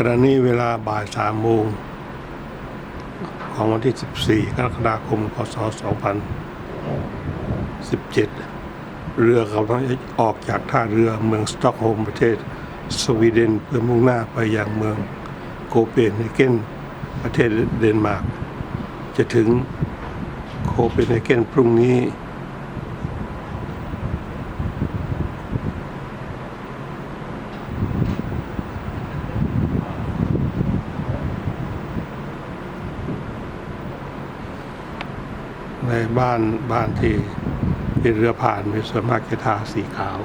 ขณะนี้เวลาบ่ายสามโมงของวันที่ 14 กรกฎาคม พศ 2017 เรือกำลังจะออกจากท่าเรือเมืองสต็อกโฮล์มประเทศสวีเดนเพื่อมุ่งหน้าไปยังเมืองโคเปนเฮเกนประเทศเดนมาร์ก จะถึงโคเปนเฮเกนพรุ่งนี้ ในบ้านบ้านที่ที่เรือผ่านมีส่วนมากจะทาสีขาว